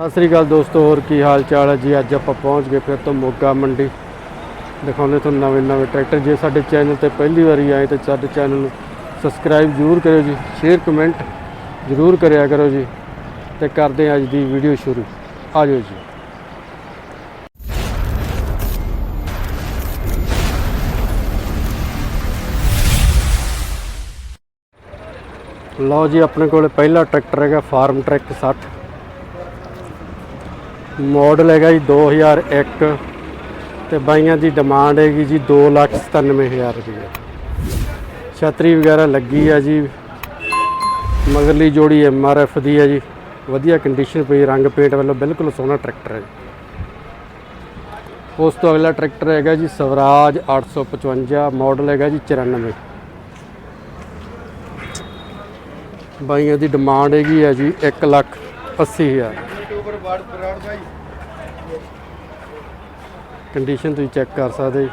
ਸਤਿ ਸ੍ਰੀ ਅਕਾਲ ਦੋਸਤੋ, ਹੋਰ ਕੀ ਹਾਲ ਚਾਲ ਹੈ? ਜੀ, ਅੱਜ ਆਪਾਂ ਪਹੁੰਚ ਗਏ ਫਿਰ ਤੋਂ ਮੋਗਾ ਮੰਡੀ। ਦਿਖਾਉਂਦੇ ਤੁਹਾਨੂੰ ਨਵੇਂ ਨਵੇਂ ਟਰੈਕਟਰ। ਜੇ ਸਾਡੇ ਚੈਨਲ ਤੇ ਪਹਿਲੀ ਵਾਰੀ ਆਏ ਤਾਂ ਸਾਡੇ ਚੈਨਲ ਨੂੰ ਸਬਸਕ੍ਰਾਈਬ ਜ਼ਰੂਰ ਕਰਿਓ ਜੀ। ਸ਼ੇਅਰ, ਕਮੈਂਟ ਜ਼ਰੂਰ ਕਰਿਆ ਕਰੋ ਜੀ। ਤੇ ਕਰਦੇ ਹਾਂ ਅੱਜ ਦੀ ਵੀਡੀਓ ਸ਼ੁਰੂ। ਆ ਜਾਓ ਜੀ। ਲਓ ਜੀ, ਆਪਣੇ ਕੋਲ ਪਹਿਲਾ ਟਰੈਕਟਰ ਹੈਗਾ ਫਾਰਮ ਟਰੈਕ 60 ਮਾਡਲ ਹੈਗਾ ਜੀ 2001 ਤੇ ਬਾਈਆਂ ਦੀ ਡਿਮਾਂਡ ਹੈਗੀ ਜੀ 297000 ਰੁਪਏ ਛਤਰੀ ਵਗੈਰਾ ਲੱਗੀ ਆ ਜੀ। ਮਗਰਲੀ ਜੋੜੀ ਐਮਆਰਐਫ ਦੀ ਹੈ ਜੀ। ਵਧੀਆ ਕੰਡੀਸ਼ਨ ਪਈ, ਰੰਗ ਪੇਂਟ ਵੱਲੋਂ ਬਿਲਕੁਲ ਸੋਹਣਾ ਟਰੈਕਟਰ ਹੈ ਜੀ। ਉਸ ਤੋਂ ਅਗਲਾ ਟਰੈਕਟਰ ਹੈਗਾ ਜੀ ਸਵਰਾਜ 855 ਮਾਡਲ ਹੈਗਾ ਜੀ 94 ਬਾਈਆਂ ਦੀ ਡਿਮਾਂਡ ਹੈਗੀ ਹੈ ਜੀ 1 ਲੱਖ 80 ਹਜ਼ਾਰ। ਕੰਡੀਸ਼ਨ ਤੁਸੀਂ ਚੈੱਕ ਕਰ ਸਕਦੇ। ਜੀ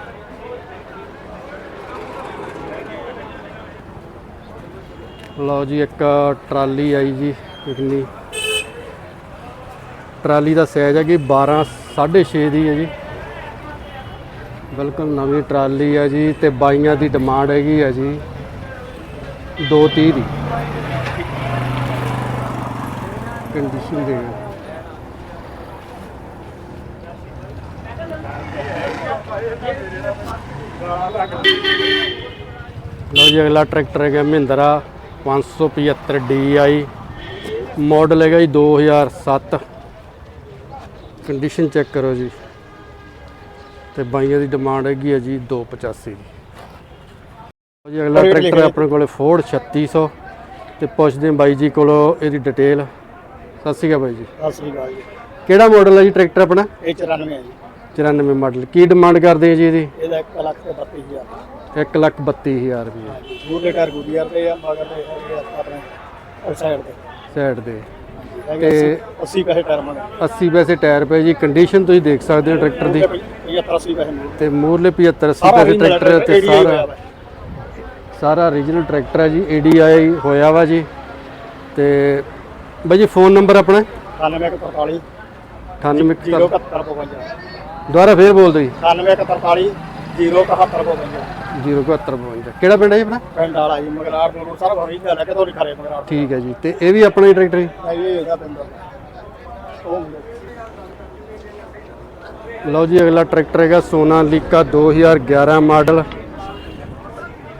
ਲਓ ਜੀ, ਇੱਕ ਟਰਾਲੀ ਆਈ ਜੀ, ਕਿੰਨੀ? ਟਰਾਲੀ ਦਾ ਸਾਈਜ਼ ਹੈ ਕਿ 12 6.5 ਦੀ ਹੈ ਜੀ। ਬਿਲਕੁਲ ਨਵੀਂ ਟਰਾਲੀ ਹੈ ਜੀ ਤੇ ਬਾਈਆਂ ਦੀ ਡਿਮਾਂਡ ਹੈਗੀ ਹੈ ਜੀ 230 ਦੀ। ਕੰਡੀਸ਼ਨ ਦੇ ਲਓ ਜੀ ਅਗਲਾ ਟਰੈਕਟਰ ਹੈਗਾ ਮਹਿੰਦਰਾ 575 DI ਮਾਡਲ ਹੈਗਾ ਜੀ 2007 ਕੰਡੀਸ਼ਨ ਚੈੱਕ ਕਰੋ ਜੀ। ਤੇ ਬਾਈਆਂ ਦੀ ਡਿਮਾਂਡ ਹੈਗੀ ਹੈ ਜੀ 285 ਦੀ। ਲਓ ਜੀ ਅਗਲਾ ਟਰੈਕਟਰ ਆਪਣੇ ਕੋਲੇ ਫੋਰਡ 3600 ਤੇ ਪੁੱਛਦੇ ਬਾਈ ਜੀ ਕੋਲੋਂ ਇਹਦੀ ਡਿਟੇਲ ਸਤਿ ਸ਼੍ਰੀ ਅਕਾਲ ਬਾਈ ਜੀ। ਸਤਿ ਸ੍ਰੀ ਅਕਾਲ ਜੀ। ਕਿਹੜਾ ਮਾਡਲ ਹੈ ਜੀ ਟਰੈਕਟਰ ਆਪਣਾ? ਇਹ 94 ਹੈ ਜੀ। 94 ਮਾਡਲ ਕੀ ਡਿਮਾਂਡ ਕਰਦੇ ਆ ਜੀ ਇਹਦੀ? ਇਹਦਾ 1 ਲੱਖ ਤੇ 32000 1 ਲੱਖ 32000 ਰੁਪਏ ਦੂਰੇ ਟਾਇਰ ਗੁੱਡੀਆਂ ਤੇ ਆ ਮਗਰ ਦੇ ਹੈਗੇ ਆ ਆਪਣੇ ਉਹ ਸਾਈਡ ਤੇ। ਸਾਈਡ ਦੇ ਤੇ- 80 ਪੈਸੇ ਟਾਇਰ ਮਨ 80 ਪੈਸੇ ਟਾਇਰ ਪਏ ਜੀ। ਕੰਡੀਸ਼ਨ ਤੁਸੀਂ ਦੇਖ ਸਕਦੇ ਹੋ ਟਰੈਕਟਰ ਦੀ। 75 80 ਪੈਸੇ ਮਿਲਦੇ ਤੇ ਮੂਰਲੇ 75 80 ਸਾਰਾ ਪੈਸੇ ਟਰੈਕਟਰ ਤੇ ਸਾਰਾ। ਸਾਰਾ origignal ਟਰੈਕਟਰ ਹੈ ਜੀ। ADI ਹੋਇਆ ਵਾ ਜੀ। ਤੇ ਬਾਈ ਜੀ ਫੋਨ ਨੰਬਰ ਆਪਣਾ? 9143 98 07152 ਦੁਬਾਰਾ ਫੇਰ ਬੋਲ ਦਿਓ ਜੀ। 9143 07152 07152 ਕਿਹੜਾ ਪਿੰਡ ਹੈ ਜੀ ਆਪਣਾ? ਪਿੰਡ ਵਾਲਾ ਜੀ ਮਗਰ ਆਰ ਨੂੰ ਸਾਰਾ ਹੋਈ ਗੱਲ ਹੈ ਕਿ ਤੋਰੀ ਖਰੇ ਮਗਰ ਆਰ ਠੀਕ ਹੈ ਜੀ। ਤੇ ਇਹ ਵੀ ਆਪਣਾ ਹੀ ਟਰੈਕਟਰ ਜੀ? ਇਹ ਇਹਦਾ ਪਿੰਡ ਲਓ ਜੀ ਅਗਲਾ ਟਰੈਕਟਰ ਹੈਗਾ ਸੋਨਾਲੀਕਾ 2011 ਮਾਡਲ।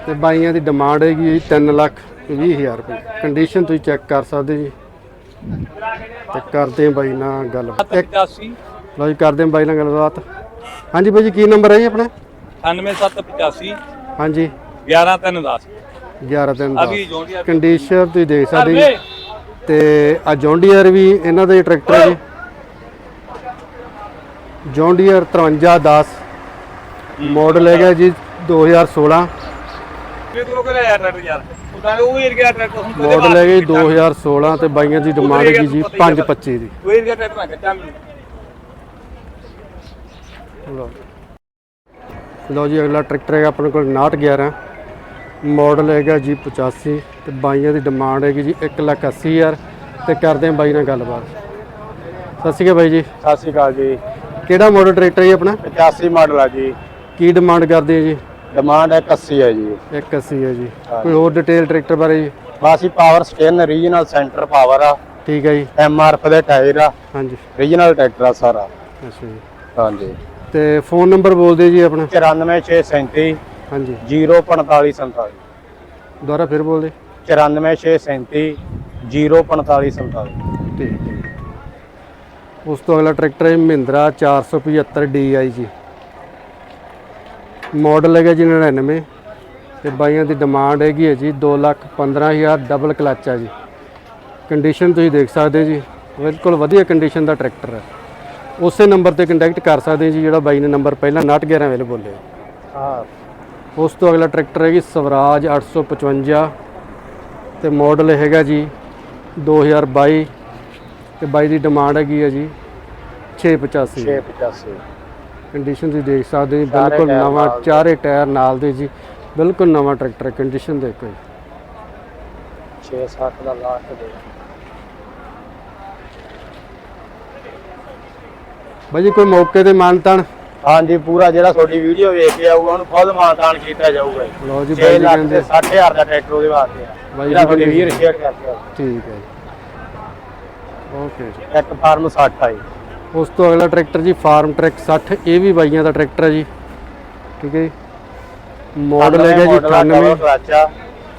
ਤੇ ਬਾਈਆਂ ਦੀ ਡਿਮਾਂਡ ਹੈਗੀ ਜੀ 3 ਲੱਖ 20 ਹਜ਼ਾਰ ਰੁਪਏ। ਕੰਡੀਸ਼ਨ ਤੁਸੀਂ ਚੈੱਕ ਕਰ ਸਕਦੇ ਜੀ। ਤੇ ਕਰਦੇ ਬਾਈ ਨਾਲ ਗੱਲ। ਇੱਕ 85 ਲਓ ਜੀ ਕਰਦੇ ਬਾਈ ਨਾਲ ਗੱਲਬਾਤ। ਹਾਂਜੀ ਬਾਈ ਜੀ ਕੀ ਨੰਬਰ ਹੈ ਜੀ ਆਪਣਾ? 9785 ਹਾਂਜੀ। 11 3 10 11 ਦਿਨ ਅਭੀ ਦਾ ਜੋੜੀਆਂ ਕੰਡੀਸ਼ਨ ਤੁਸੀਂ ਦੇਖ ਸਕਦੇ ਜੀ। ਤੇ ਆ ਜੌਂਡੀਅਰ ਵੀ ਇਹਨਾਂ ਦਾ ਹੀ ਟਰੈਕਟਰ ਹੈ ਜੀ। ਜੌਂਡੀਅਰ 5310 ਮਾਡਲ ਹੈਗਾ ਜੀ 2016 ਕਿ ਤੂੰ ਕਰੇ ਯਾਰ ਟਰੈਕਟਰ ਯਾਰ? ਉਹ ਏਰੀਆ ਗਿਆ ਟਰੈਕਟਰ ਹੁਣ ਕਦੇ ਮਾਡਲ ਹੈਗਾ ਜੀ 2016 ਤੇ ਬਾਈਆਂ ਦੀ ਡਿਮਾਂਡ ਹੈਗੀ ਜੀ 525 ਦੀ। ਉਹ ਏਰੀਆ ਟਰੈਕਟਰ ਲਓ। ਜੀ ਅਗਲਾ ਟਰੈਕਟਰ ਹੈਗਾ ਆਪਣੇ ਕੋਲ 6911 ਮਾਡਲ ਹੈਗਾ ਜੀ 85 ਤੇ ਬਾਈਆਂ ਦੀ ਡਿਮਾਂਡ ਹੈਗੀ ਜੀ 180000 ਤੇ ਕਰਦੇ ਹਾਂ ਬਾਈ ਨਾਲ ਗੱਲਬਾਤ। ਸਤਿ ਸ਼੍ਰੀ ਅਕਾਲ ਬਾਈ ਜੀ। ਸਤਿ ਸ੍ਰੀ ਅਕਾਲ ਜੀ। ਕਿਹੜਾ ਮਾਡਲ ਟਰੈਕਟਰ ਹੈ ਜੀ ਆਪਣਾ? 85 ਮਾਡਲ ਆ ਜੀ। ਕੀ ਡਿਮਾਂਡ ਕਰਦੇ ਆ ਜੀ? ਡਿਮਾਂਡ ਹੈ 81 ਹੈ ਜੀ। 81 ਹੈ ਜੀ। ਕੋਈ ਹੋਰ ਡਿਟੇਲ ਟਰੈਕਟਰ ਬਾਰੇ ਜੀ? Bassi power station regional centre power ਆ। ਠੀਕ ਹੈ ਜੀ। ਐਮਆਰਐਫ ਦੇ ਟਾਇਰ ਆ। ਹਾਂਜੀ। ਰੀਜਨਲ ਟਰੈਕਟਰ ਆ ਸਾਰਾ। ਅੱਛਾ ਜੀ। ਹਾਂਜੀ। ਤੇ ਫੋਨ ਨੰਬਰ ਬੋਲ ਦਿਓ ਜੀ ਆਪਣਾ? 94637 ਹਾਂਜੀ। 04547 ਦੁਬਾਰਾ ਫਿਰ ਬੋਲ ਦੇ 94637 04547 ਠੀਕ ਹੈ ਜੀ। ਉਸ ਤੋਂ ਅਗਲਾ ਟਰੈਕਟਰ ਹੈ ਮਹਿੰਦਰਾ 475 DI ਜੀ ਮਾਡਲ ਹੈਗਾ ਜੀ 99 ਤੇ ਬਾਈਆਂ ਦੀ ਡਿਮਾਂਡ ਹੈਗੀ ਹੈ ਜੀ 215000 ਡਬਲ ਕਲਚ ਆ ਜੀ। ਕੰਡੀਸ਼ਨ ਤੁਸੀਂ ਦੇਖ ਸਕਦੇ ਜੀ ਬਿਲਕੁਲ ਵਧੀਆ ਕੰਡੀਸ਼ਨ ਦਾ ਟਰੈਕਟਰ ਹੈ। ਉਸੇ ਨੰਬਰ ਤੇ ਕੰਟੈਕਟ ਕਰ ਸਕਦੇ ਜੀ ਜਿਹੜਾ ਬਾਈ ਨੇ ਨੰਬਰ ਪਹਿਲਾਂ 911 ਵੇਲੇ ਬੋਲਿਆ ਹਾਂ। ਉਸ ਤੋਂ ਅਗਲਾ ਟਰੈਕਟਰ ਹੈ ਜੀ ਸਵਰਾਜ 855 ਤੇ ਮਾਡਲ ਹੈਗਾ ਜੀ 2022 ਤੇ ਬਾਈ ਦੀ ਡਿਮਾਂਡ ਹੈਗੀ ਹੈ ਜੀ 685 685 ਕੰਡੀਸ਼ਨ ਤੁਸੀਂ ਦੇਖ ਸਕਦੇ ਜੀ ਬਿਲਕੁਲ ਨਵਾਂ। ਚਾਰੇ ਟਾਇਰ ਨਾਲ ਦੇ ਜੀ ਬਿਲਕੁਲ ਨਵਾਂ ਟਰੈਕਟਰ ਕੰਡੀਸ਼ਨ ਦੇਖੋ ਜੀ। 6 7 ਦਾ ਲਾਸਟ ਦੇ। ਬਾਈ ਜੀ ਕੋਈ ਮੌਕੇ ਤੇ ਮਾਨਤਾਨ ਹਾਂਜੀ ਪੂਰਾ ਜਿਹੜਾ ਤੁਹਾਡੀ ਵੀਡੀਓ ਵੇਖ ਕੇ ਆਊਗਾ ਉਹਨੂੰ ਫੁੱਲ ਮਾਨਤਾਨ ਕੀਤਾ ਜਾਊਗਾ ਲਓ ਜੀ 6 ਬਾਈ ਜੀ ਕਹਿੰਦੇ ਤੇ 60000 ਦਾ ਟਰੈਕਟਰ ਉਹਦੇ ਵਾਸਤੇ ਆ। ਜਿਹੜਾ ਤੁਹਾਡੇ ਵੀਰ ਸ਼ੇਅਰ ਕਰਦੇ ਆ ਠੀਕ ਹੈ ਜੀ। ਓਕੇ ਜੀ। ਇੱਕ ਫਾਰਮ 60 ਆ ਜੀ। ਉਸ ਤੋਂ ਅਗਲਾ ਟਰੈਕਟਰ ਜੀ ਫਾਰਮ ਟਰੈਕ 60 ਇਹ ਵੀ ਬਾਈਆਂ ਦਾ ਟਰੈਕਟਰ ਹੈ ਜੀ। ਠੀਕ ਹੈ ਜੀ। ਮਾਡਲ ਹੈਗਾ ਜੀ 98 ਕਲਚ ਆ।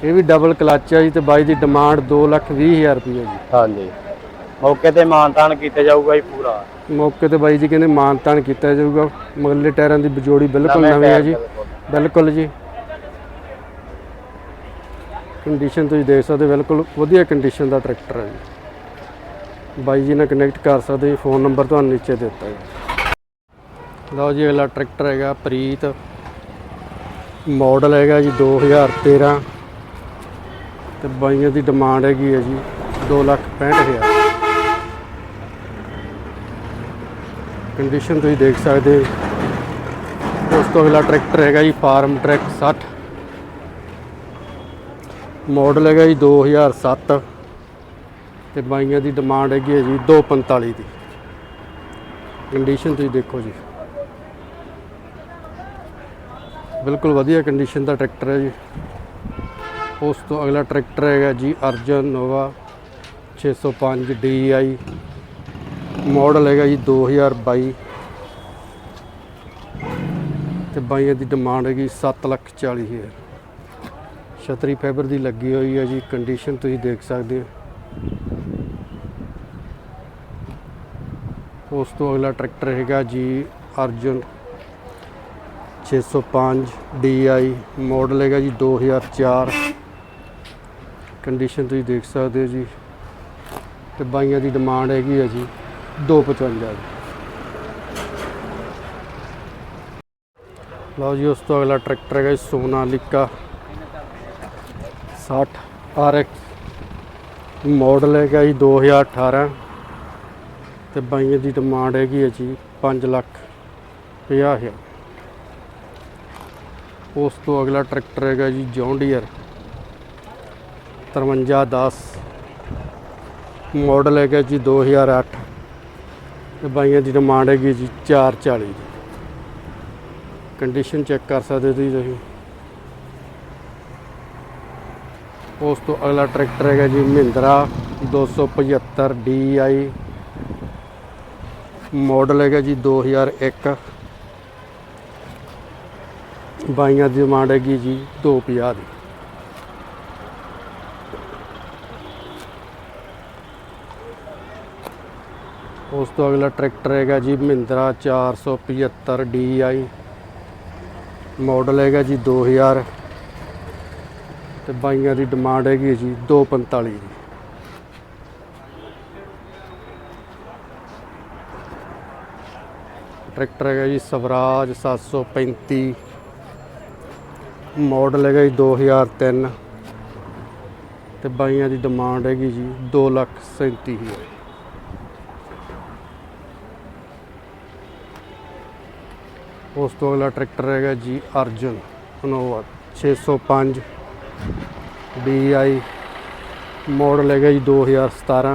ਇਹ ਵੀ ਡਬਲ ਕਲਚ ਹੈ ਜੀ ਤੇ ਬਾਈ ਦੀ ਡਿਮਾਂਡ 220000 ਰੁਪਏ ਜੀ। ਹਾਂਜੀ। ਮੌਕੇ ਤੇ ਮਾਨਤਾਨ ਕੀਤਾ ਜਾਊਗਾ ਜੀ ਪੂਰਾ। ਮੌਕੇ ਤੇ ਬਾਈ ਜੀ ਕਹਿੰਦੇ ਮਾਨਤਾਨ ਕੀਤਾ ਜਾਊਗਾ। ਮਗਲੇ ਟਾਇਰਾਂ ਦੀ ਬਜੋੜੀ ਬਿਲਕੁਲ ਨਵੇਂ ਹੈ ਜੀ। ਬਿਲਕੁਲ। ਜੀ। ਕੰਡੀਸ਼ਨ ਤੁਸੀਂ ਦੇਖ ਸਕਦੇ ਬਿਲਕੁਲ ਵਧੀਆ ਕੰਡੀਸ਼ਨ ਦਾ ਟਰੈਕਟਰ ਹੈ ਜੀ। ਬਾਈ ਜੀ ਨਾਲ ਕਨੈਕਟ ਕਰ ਸਕਦੇ ਜੀ ਫੋਨ ਨੰਬਰ ਤੁਹਾਨੂੰ ਨੀਚੇ ਦਿੱਤਾ ਹੈ ਲਓ ਜੀ, ਅਗਲਾ ਟਰੈਕਟਰ ਹੈਗਾ ਪ੍ਰੀਤ। ਮਾਡਲ ਹੈਗਾ ਜੀ 2013 ਤੇ ਬਾਈਆਂ ਦੀ ਡਿਮਾਂਡ ਹੈਗੀ ਹੈ ਜੀ 265000 ਕੰਡੀਸ਼ਨ ਤੁਸੀਂ ਦੇਖ ਸਕਦੇ ਹੋ। ਉਸ ਤੋਂ ਅਗਲਾ ਟਰੈਕਟਰ ਹੈਗਾ ਜੀ ਫਾਰਮ ਟਰੈਕ 60 ਮਾਡਲ ਹੈਗਾ ਜੀ 2007 ਤੇ ਬਾਈਆਂ ਦੀ ਡਿਮਾਂਡ ਹੈਗੀ ਹੈ ਜੀ 245 ਦੀ। ਕੰਡੀਸ਼ਨ ਤੁਸੀਂ ਦੇਖੋ ਜੀ। ਬਿਲਕੁਲ ਵਧੀਆ ਕੰਡੀਸ਼ਨ ਦਾ ਟਰੈਕਟਰ ਹੈ ਜੀ। ਉਸ ਤੋਂ ਅਗਲਾ ਟਰੈਕਟਰ ਹੈਗਾ ਜੀ ਅਰਜਨ ਨੋਵਾ 605 DI ਮਾਡਲ ਹੈਗਾ ਜੀ 2022 ਤੇ ਬਾਈਆਂ ਦੀ ਡਿਮਾਂਡ ਹੈਗੀ 740000 ਛਤਰੀ ਫਾਈਬਰ ਦੀ ਲੱਗੀ ਹੋਈ ਹੈ ਜੀ ਕੰਡੀਸ਼ਨ ਤੁਸੀਂ ਦੇਖ ਸਕਦੇ ਹੋ। ਉਸ ਤੋਂ ਅਗਲਾ ਟਰੈਕਟਰ ਹੈਗਾ ਜੀ ਅਰਜੁਨ 605 DI ਮਾਡਲ ਹੈਗਾ ਜੀ 2004 ਕੰਡੀਸ਼ਨ ਤੁਸੀਂ ਦੇਖ ਸਕਦੇ ਹੋ ਜੀ। ਤੇ ਬਾਈਆਂ ਦੀ ਡਿਮਾਂਡ ਹੈਗੀ ਹੈ ਜੀ 255 ਦੀ। ਲਓ ਜੀ, ਉਸ ਤੋਂ ਅਗਲਾ ਟਰੈਕਟਰ ਹੈਗਾ ਜੀ ਸੋਨਾਲੀਕਾ 60 RX ਮਾਡਲ ਹੈਗਾ ਜੀ 2018 ਤੇ ਬਾਈਆਂ ਦੀ ਡਿਮਾਂਡ ਹੈਗੀ ਹੈ ਜੀ 5 ਲੱਖ 50 ਹਜ਼ਾਰ। ਉਸ ਤੋਂ ਅਗਲਾ ਟਰੈਕਟਰ ਹੈਗਾ ਜੀ ਜੌਂਡੀਅਰ 5310 ਮਾਡਲ ਹੈਗਾ ਜੀ 2008 ਤੇ ਬਾਈਆਂ ਦੀ ਡਿਮਾਂਡ ਹੈਗੀ ਜੀ 440 ਦੀ। ਕੰਡੀਸ਼ਨ ਚੈੱਕ ਕਰ ਸਕਦੇ ਹੋ ਤੁਸੀਂ ਤੁਸੀਂ। ਉਸ ਤੋਂ ਅਗਲਾ ਟਰੈਕਟਰ ਹੈਗਾ ਜੀ ਮਹਿੰਦਰਾ 275 DI ਮਾਡਲ ਹੈਗਾ ਜੀ 2001 ਬਾਈਆਂ ਦੀ ਡਿਮਾਂਡ ਹੈਗੀ ਜੀ 250 ਦੀ। ਉਸ ਤੋਂ ਅਗਲਾ ਟਰੈਕਟਰ ਹੈਗਾ ਜੀ ਮਹਿੰਦਰਾ 475 DI ਮਾਡਲ ਹੈਗਾ ਜੀ 2000 ਤੇ ਬਾਈਆਂ ਦੀ ਡਿਮਾਂਡ ਹੈਗੀ ਹੈ ਜੀ 245 ਦੀ। ਟਰੈਕਟਰ ਹੈਗਾ ਜੀ ਸਵਰਾਜ 735 ਮਾਡਲ ਹੈਗਾ ਜੀ 2003 ਤੇ ਬਾਈਆਂ ਦੀ ਡਿਮਾਂਡ ਹੈਗੀ ਜੀ 2 ਲੱਖ 37 ਹਜ਼ਾਰ। ਉਸ ਤੋਂ ਅਗਲਾ ਟਰੈਕਟਰ ਹੈਗਾ ਜੀ ਅਰਜੁਨ ਇਨੋਵਾ 605 DI ਮਾਡਲ ਹੈਗਾ ਜੀ 2017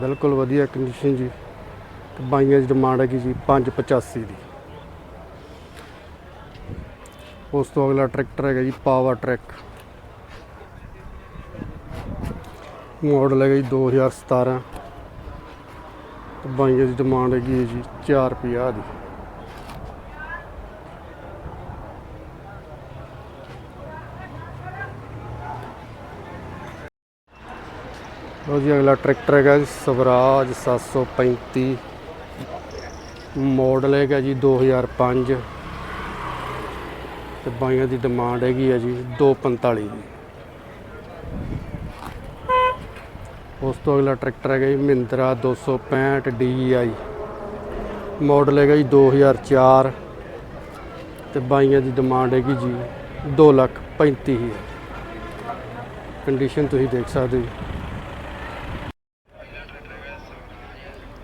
ਬਿਲਕੁਲ ਵਧੀਆ ਕੰਡੀਸ਼ਨ ਜੀ। ਤੇ ਬਾਈਆਂ ਦੀ ਡਿਮਾਂਡ ਹੈਗੀ ਜੀ 585 ਦੀ। ਉਸ ਤੋਂ ਅਗਲਾ ਟਰੈਕਟਰ ਹੈਗਾ ਜੀ ਪਾਵਰ ਟਰੈਕ। ਮਾਡਲ ਹੈਗਾ ਜੀ 2017 ਤੇ ਬਾਈਆਂ ਦੀ ਡਿਮਾਂਡ ਹੈਗੀ ਹੈ ਜੀ 450 ਦੀ। ਲੋ ਜੀ, ਅਗਲਾ ਟਰੈਕਟਰ ਹੈਗਾ ਜੀ, ਸਵਰਾਜ 735 ਮਾਡਲ ਹੈਗਾ ਜੀ 2005 ਤੇ ਬਾਈਆਂ ਦੀ ਡਿਮਾਂਡ ਹੈਗੀ ਹੈ ਜੀ 245 ਦੀ। ਉਸ ਤੋਂ ਅਗਲਾ ਟਰੈਕਟਰ ਹੈਗਾ ਜੀ, ਮਹਿੰਦਰਾ 265 DI ਮਾਡਲ ਹੈਗਾ ਜੀ 2004 ਤੇ ਬਾਈਆਂ ਦੀ ਡਿਮਾਂਡ ਹੈਗੀ ਜੀ 2 ਲੱਖ 35 ਹਜ਼ਾਰ। ਕੰਡੀਸ਼ਨ ਤੁਸੀਂ ਦੇਖ ਸਕਦੇ ਹੋ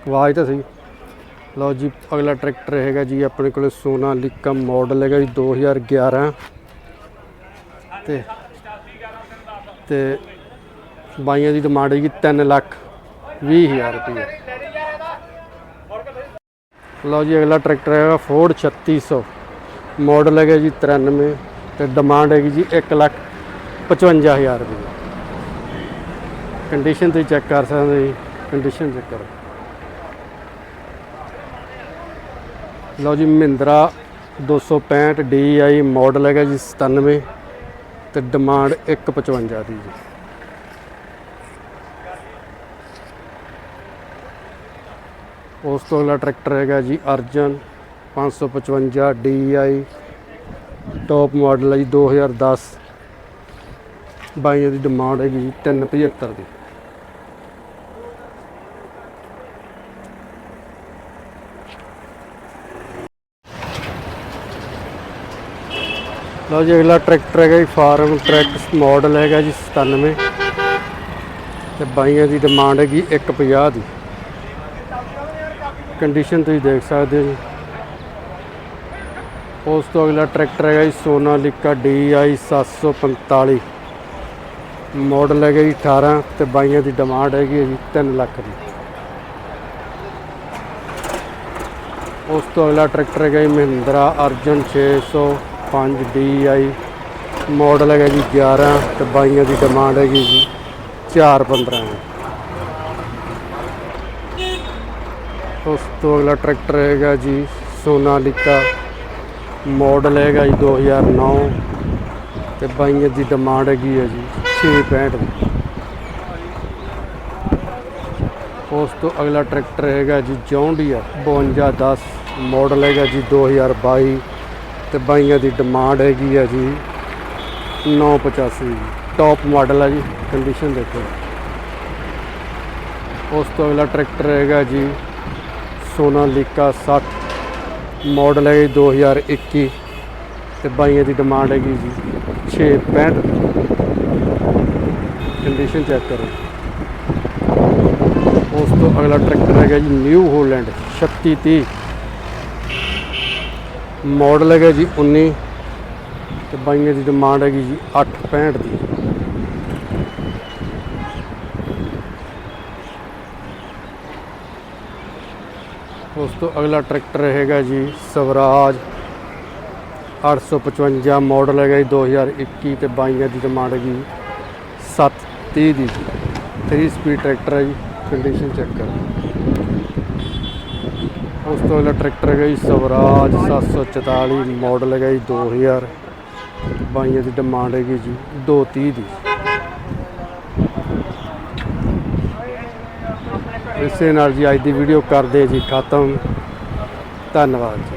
ਆਵਾਜ਼ ਤਾਂ ਸਹੀ। ਲਓ ਜੀ, ਅਗਲਾ ਟਰੈਕਟਰ ਹੈਗਾ ਜੀ, ਆਪਣੇ ਕੋਲੇ ਸੋਨਾਲੀਕਾ ਮਾਡਲ ਹੈਗਾ ਜੀ 2011 ਤੇ ਤੇ ਬਾਈਆਂ ਦੀ ਡਿਮਾਂਡ ਹੈਗੀ 3 ਲੱਖ 20000 ਰੁਪਏ ਲਓ ਜੀ, ਅਗਲਾ ਟਰੈਕਟਰ ਹੈਗਾ ਫੋਰਡ 3600 ਮਾਡਲ ਹੈਗਾ ਜੀ 93 ਤੇ ਡਿਮਾਂਡ ਹੈਗੀ ਜੀ 1 ਲੱਖ 55000 ਰੁਪਏ ਕੰਡੀਸ਼ਨ ਤੁਸੀਂ ਚੈੱਕ ਕਰ ਸਕਦੇ ਹੋ ਜੀ ਕੰਡੀਸ਼ਨ ਚੈੱਕ ਕਰੋ। ਲਓ ਜੀ, ਮਹਿੰਦਰਾ 265 DI ਮਾਡਲ ਹੈਗਾ ਜੀ 97 ਤੇ ਡਿਮਾਂਡ 155 ਦੀ ਜੀ। ਉਸ ਤੋਂ ਅਗਲਾ ਟਰੈਕਟਰ ਹੈਗਾ ਜੀ, ਅਰਜਨ 555 DI ਟੌਪ ਮਾਡਲ ਹੈ ਜੀ 2010 ਬਾਈਆਂ ਦੀ ਡਿਮਾਂਡ ਹੈਗੀ ਜੀ 375 ਦੀ। ਲਓ ਜੀ, ਅਗਲਾ ਟਰੈਕਟਰ ਹੈਗਾ ਜੀ, ਫਾਰਮ ਟਰੈਕ ਮਾਡਲ ਹੈਗਾ ਜੀ 97 ਤੇ ਬਾਈਆਂ ਦੀ ਡਿਮਾਂਡ ਹੈਗੀ 150 ਦੀ। ਕੰਡੀਸ਼ਨ ਤੁਸੀਂ ਦੇਖ ਸਕਦੇ ਹੋ ਜੀ। ਉਸ ਤੋਂ ਅਗਲਾ ਟਰੈਕਟਰ ਹੈਗਾ ਜੀ ਸੋਨਾਲੀਕਾ DI 745 ਮਾਡਲ ਹੈਗਾ ਜੀ 18 ਤੇ ਬਾਈਆਂ ਦੀ ਡਿਮਾਂਡ ਹੈਗੀ ਹੈ ਜੀ 3 ਲੱਖ ਦੀ। ਉਸ ਤੋਂ ਅਗਲਾ ਟਰੈਕਟਰ ਹੈਗਾ ਜੀ, ਮਹਿੰਦਰਾ ਅਰਜਨ 605 DI ਮਾਡਲ ਹੈਗਾ ਜੀ 11 ਤੇ ਬਾਈਆਂ ਦੀ ਡਿਮਾਂਡ ਹੈਗੀ ਜੀ 415 ਉਸ ਤੋਂ ਅਗਲਾ ਟਰੈਕਟਰ ਹੈਗਾ ਜੀ ਸੋਨਾਲੀਕਾ ਮਾਡਲ ਹੈਗਾ ਜੀ 2009 ਤੇ ਬਾਈਆਂ ਦੀ ਡਿਮਾਂਡ ਹੈਗੀ ਹੈ ਜੀ 665 ਦੀ ਉਸ ਤੋਂ ਅਗਲਾ ਟਰੈਕਟਰ ਹੈਗਾ ਜੀ ਜੌਂਡੀਆ 5210 ਮਾਡਲ ਹੈਗਾ ਜੀ 2022 ਤੇ ਬਾਈਆਂ ਦੀ ਡਿਮਾਂਡ ਹੈਗੀ ਆ ਜੀ 985 ਟੌਪ ਮਾਡਲ ਆ ਜੀ ਕੰਡੀਸ਼ਨ ਦੇਖੋ। ਉਸ ਤੋਂ ਅਗਲਾ ਟਰੈਕਟਰ ਹੈਗਾ ਜੀ ਸੋਨਾਲੀਕਾ 60 ਮਾਡਲ ਹੈ ਜੀ 2021 ਤੇ ਬਾਈਆਂ ਦੀ ਡਿਮਾਂਡ ਹੈਗੀ ਜੀ 665 ਕੰਡੀਸ਼ਨ ਚੈੱਕ ਕਰੋ। ਉਸ ਤੋਂ ਅਗਲਾ ਟਰੈਕਟਰ ਹੈਗਾ ਜੀ ਨਿਊ ਹੋਲੈਂਡ 3630 ਮਾਡਲ ਹੈਗਾ ਜੀ 19 ਤੇ ਬਾਈਆਂ ਦੀ ਡਿਮਾਂਡ ਹੈਗੀ ਜੀ 865 ਦੀ। ਉਸ ਤੋਂ ਅਗਲਾ ਟਰੈਕਟਰ ਹੈਗਾ ਜੀ ਸਵਰਾਜ। 855 ਮਾਡਲ ਹੈਗਾ ਜੀ 2021 ਤੇ ਬਾਈਆਂ ਦੀ ਡਿਮਾਂਡ ਹੈਗੀ 730 ਦੀ। 3 ਸਪੀਡ ਟਰੈਕਟਰ ਹੈ ਜੀ ਕੰਡੀਸ਼ਨ ਚੈੱਕ ਕਰੋ। ਉਸ ਤੋਂ ਅਗਲਾ ਟਰੈਕਟਰ ਹੈਗਾ ਜੀ ਸਵਰਾਜ 744 ਮਾਡਲ ਹੈਗਾ ਜੀ 2000 ਬਾਈਆਂ ਦੀ ਡਿਮਾਂਡ ਹੈਗੀ ਜੀ 230 ਦੀ। ਇਸੇ ਨਾਲ ਜੀ ਅੱਜ ਦੀ ਵੀਡੀਓ ਕਰਦੇ ਜੀ ਖਤਮ। ਧੰਨਵਾਦ ਜੀ।